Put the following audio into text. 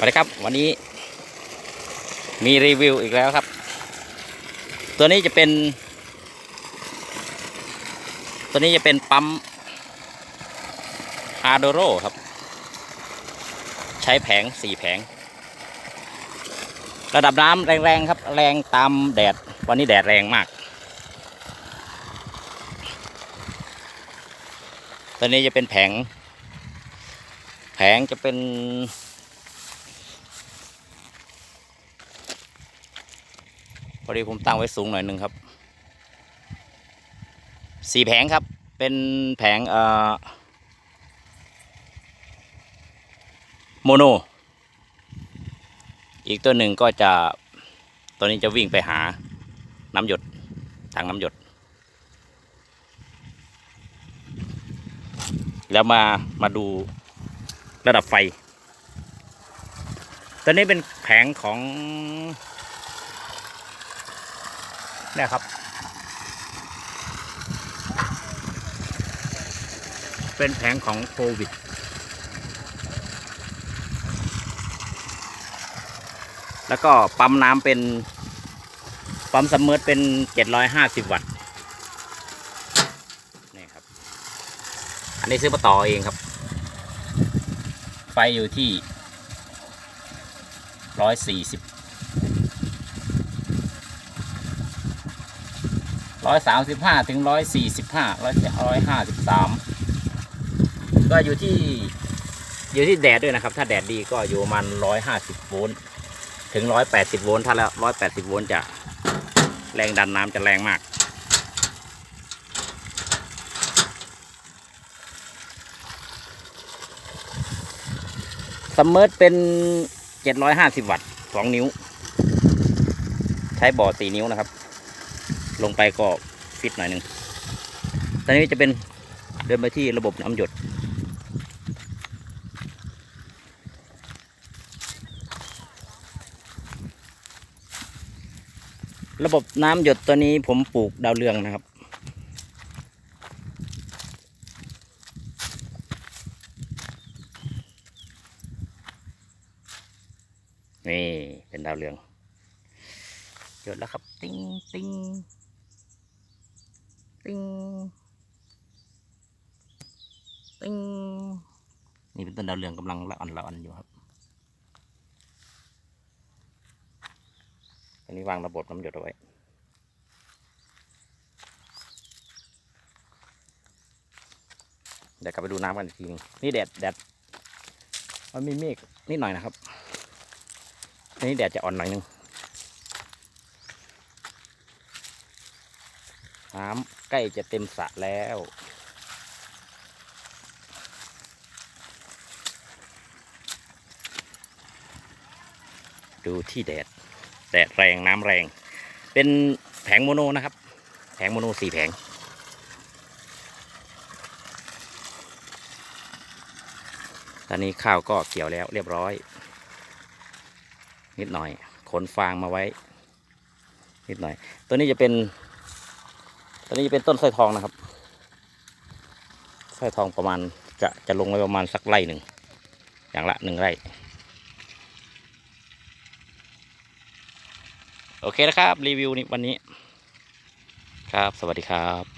สวัสดีครับ วันนี้ มีรีวิวอีกแล้วครับ ตัวนี้จะเป็น ตัวนี้จะเป็นปั๊มฮาร์โดโรครับ ใช้แผงสี่แผง ระดับน้ำแรงๆครับ แรงตามแดด วันนี้แดดแรงมาก ตัวนี้จะเป็นแผง แผงจะเป็น พอดีผมตั้งไว้สูงหน่อยหนึ่งครับสี่แผงครับ เป็นแผงเอ่อโมโน อีกตัวหนึ่งก็จะตัวนี้จะวิ่งไปหาน้ำหยดทางน้ำหยด แล้วมามาดูระดับไฟ ตัวนี้เป็นแผงของ เนี่ยครับ เป็นแผงของโควิด แล้วก็ปั๊มน้ำเป็นปั๊มซัมเมอร์เป็น 750 วัตต์นี่ครับ อันนี้ซื้อมาต่อเองครับ ไฟอยู่ที่ 140 ร้อยสามสิบห้าถึงร้อยสี่สิบห้าร้อยร้อยห้าสิบสามก็อยู่ที่อยู่ที่แดดด้วยนะครับ ถ้าแดดดีก็อยู่ประมาณร้อยห้าสิบโวลต์ถึงร้อยแปดสิบโวลต์ถ้าแล้วร้อยแปดสิบโวลต์จะแรงดันน้ำจะแรงมากซัมมอร์เป็นเจ็ดร้อยห้าสิบวัตต์สองนิ้ว ใช้บ่อสี่นิ้วนะครับ ลงไปก็ฟิตหน่อยหนึ่งตอนนี้จะเป็นเดินไปที่ระบบน้ำหยด ระบบน้ำหยดตัวนี้ผมปลูกดาวเรืองนะครับนี่เป็นดาวเรืองหยดแล้วครับ ติ้งติ้ง ติงติงนี่เป็นต้นดาวเรืองกำลังละอ่อนละอ่อนอยู่ครับอันนี้วางระบบน้ำหยดเอาไว้เดี๋ยวกลับไปดูน้ำกันอีกทีนึงนี่แดดแดดมันมีเมฆนิดหน่อยนะครับนนี้แดดจะอ่อนหน่อยนึง น้ำใกล้จะเต็มสระแล้ว ดูที่แดด แดดแรงน้ำแรง เป็นแผงโมโนนะครับ แผงโมโนสี่แผง ตอนนี้ข้าวก็เกี่ยวแล้วเรียบร้อย นิดหน่อย ขนฟางมาไว้ นิดหน่อย ตัวนี้จะเป็น ตัวนี้เป็นต้นสร้อยทองนะครับสร้อยทองประมาณจะจะลงไว้ประมาณสักไร่หนึ่งอย่างละหนึ่งไร่โอเคนะครับ รีวิวนี้วันนี้ ครับ สวัสดีครับ